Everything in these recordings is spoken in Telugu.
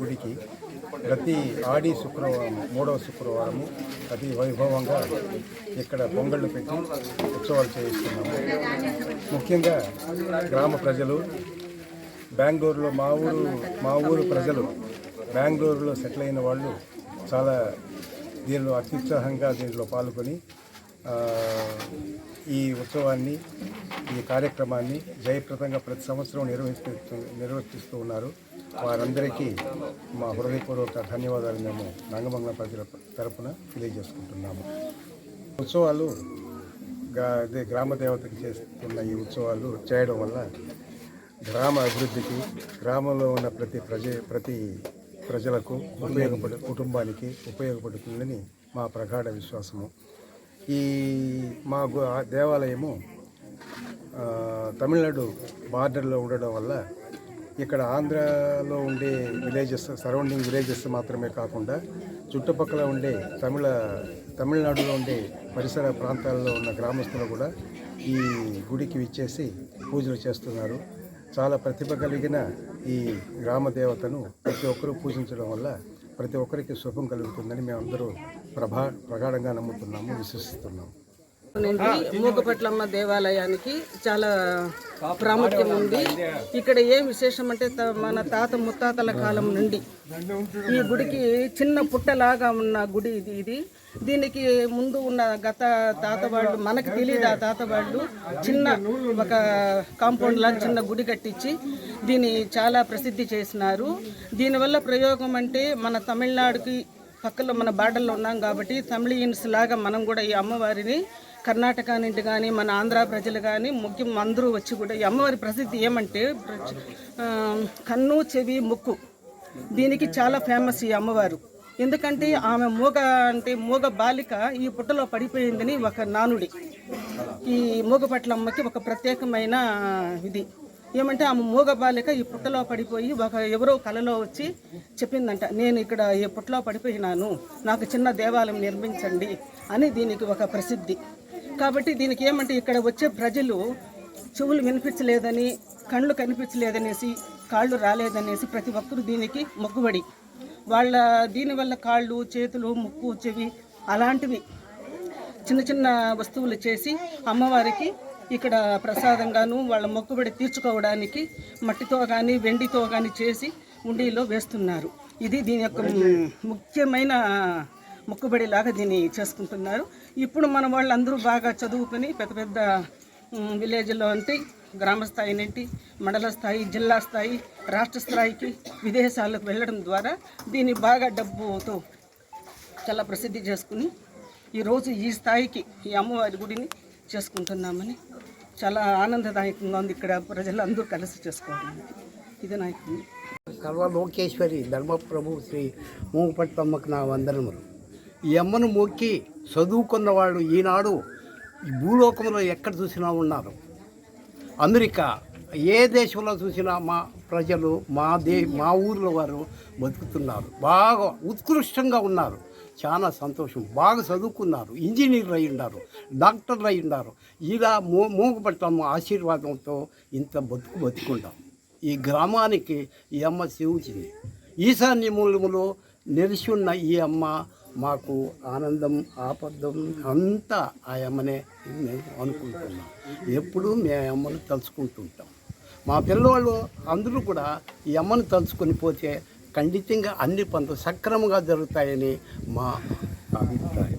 గుడికి ప్రతి ఆడి శుక్రవారం మూడవ శుక్రవారము అతి వైభవంగా ఇక్కడ పొంగళ్ళు పెట్టి ఉత్సవాలు చేయిస్తున్నాము. ముఖ్యంగా గ్రామ ప్రజలు బెంగళూరులో మా ఊరు మా ఊరు ప్రజలు బెంగళూరులో సెటిల్ అయిన వాళ్ళు చాలా దీనిలో అత్యుత్సాహంగా దీంట్లో పాల్గొని ఈ ఉత్సవాన్ని ఈ కార్యక్రమాన్ని జయప్రదంగా ప్రతి సంవత్సరం నిర్వహిస్తూ నిర్వర్తిస్తూ ఉన్నారు. వారందరికీ మా హృదయపూర్వక ధన్యవాదాలు మేము నంగమంగళ ప్రజల తరపున తెలియజేసుకుంటున్నాము. ఉత్సవాలు అదే గ్రామ దేవతకి చేస్తున్న ఈ ఉత్సవాలు చేయడం వల్ల గ్రామ అభివృద్ధికి గ్రామంలో ఉన్న ప్రతి ప్రజ ప్రతి ప్రజలకు ఉపయోగపడు కుటుంబానికి ఉపయోగపడుతుందని మా ప్రగాఢ విశ్వాసము. ఈ మా గు- ఆ దేవాలయము తమిళనాడు బార్డర్లో ఉండడం వల్ల ఇక్కడ ఆంధ్రాలో ఉండే విలేజెస్ సరౌండింగ్ విలేజెస్ మాత్రమే కాకుండా చుట్టుపక్కల ఉండే తమిళ తమిళనాడులో ఉండే పరిసర ప్రాంతాల్లో ఉన్న గ్రామస్తులు కూడా ఈ గుడికి విచ్చేసి పూజలు చేస్తున్నారు. చాలా ప్రతిభ కలిగిన ఈ గ్రామ దేవతను ప్రతి ఒక్కరూ పూజించడం వల్ల ప్రతి ఒక్కరికి శుభం కలుగుతుందని మేమందరూ ప్రభా ప్రగాఢంగా నమ్ముతున్నాము విశ్వసిస్తున్నాము. మూకపట్లమ్మ దేవాలయానికి చాలా ప్రాముఖ్యం ఉంది. ఇక్కడ ఏం విశేషం అంటే మన తాత ముత్తాతల కాలం నుండి ఈ గుడికి చిన్న పుట్టలాగా ఉన్న గుడి ఇది ఇది. దీనికి ముందు ఉన్న గత తాత వాళ్ళు మనకు తెలియదు ఆ తాత వాళ్ళు చిన్న ఒక కాంపౌండ్ లాగా చిన్న గుడి కట్టించి దీన్ని చాలా ప్రసిద్ధి చేసినారు. దీనివల్ల ప్రయోగం అంటే మన తమిళనాడుకి పక్కలో మన బార్డర్లో ఉన్నాం కాబట్టి తమిళియన్స్ లాగా మనం కూడా ఈ అమ్మవారిని కర్ణాటక నుండి కానీ మన ఆంధ్ర ప్రజలు కానీ ముఖ్యం అందరూ వచ్చి కూడా ఈ అమ్మవారి ప్రసిద్ధి ఏమంటే కన్ను చెవి ముక్కు. దీనికి చాలా ఫేమస్ ఈ అమ్మవారు. ఎందుకంటే ఆమె మూగ అంటే మూగ బాలిక ఈ పుట్టలో పడిపోయిందని ఒక నానుడి. ఈ మూగపట్లమ్మకి ఒక ప్రత్యేకమైన ఇది. ఏమంటే ఆమె మూగ బాలిక ఈ పుట్టలో పడిపోయి ఒక ఎవరో కలలో వచ్చి చెప్పిందంట నేను ఇక్కడ ఈ పుట్టలో పడిపోయినాను. నాకు చిన్న దేవాలయం నిర్మించండి అని దీనికి ఒక ప్రసిద్ధి. కాబట్టి దీనికి ఏమంటే ఇక్కడ వచ్చే ప్రజలు చెవులు వినిపించలేదని కళ్ళు కనిపించలేదనేసి కాళ్ళు రాలేదనేసి ప్రతి ఒక్కరు దీనికి మొక్కుబడి వాళ్ళ దీనివల్ల కాళ్ళు చేతులు ముక్కు చెవి అలాంటివి చిన్న చిన్న వస్తువులు చేసి అమ్మవారికి ఇక్కడ ప్రసాదంగాను వాళ్ళ మొక్కుబడి తీర్చుకోవడానికి మట్టితో కానీ వెండితో కానీ చేసి ఉండిలో వేస్తున్నారు. ఇది దీని యొక్క ముఖ్యమైన మొక్కుబడిలాగా దీన్ని చేసుకుంటున్నారు. ఇప్పుడు మన వాళ్ళందరూ బాగా చదువుకొని పెద్ద పెద్ద విలేజ్లో అంటే గ్రామ స్థాయి నుండి మండల స్థాయి జిల్లా స్థాయి రాష్ట్ర స్థాయికి విదేశాలకు వెళ్ళడం ద్వారా దీన్ని బాగా డబ్బుతో చాలా ప్రసిద్ధి చేసుకుని ఈరోజు ఈ స్థాయికి ఈ అమ్మవారి గుడిని చేసుకుంటున్నామని చాలా ఆనందదాయకంగా ఉంది ఇక్కడ ప్రజలందరూ కలిసి చేసుకోవడానికి. ఇది నాకు సర్వలోకేశ్వరి ధర్మప్రభు శ్రీ మూపట్టమ్మకు నా వందనములు. ఈ అమ్మను మొక్కి చదువుకున్న వాళ్ళు ఈనాడు ఈ భూలోకంలో ఎక్కడ చూసినా ఉన్నారు. అమెరికా ఏ దేశంలో చూసినా మా ప్రజలు మా దే మా ఊర్లో వారు బతుకుతున్నారు. బాగా ఉత్కృష్టంగా ఉన్నారు. చాలా సంతోషం. బాగా చదువుకున్నారు. ఇంజనీర్లు అయి ఉన్నారు. డాక్టర్లు అయి ఉన్నారు. ఇలా మూ మూగపట్టమ్మ ఆశీర్వాదంతో ఇంత బతుకు బతుకుంటాం. ఈ గ్రామానికి ఈ అమ్మ సేవించింది. ఈశాన్య మూలములో నిలిచి ఉన్న ఈ అమ్మ మాకు ఆనందం ఆపద్దం అంతా ఆ అమ్మనే మేము అనుకుంటున్నాం. ఎప్పుడూ మేము అమ్మను తలుచుకుంటుంటాం. మా పిల్లవాళ్ళు అందరూ కూడా ఈ అమ్మను తలుచుకొని పోతే ఖండితంగా అన్ని పనులు సక్రమంగా జరుగుతాయని మా అభిప్రాయం.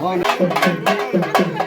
ఆ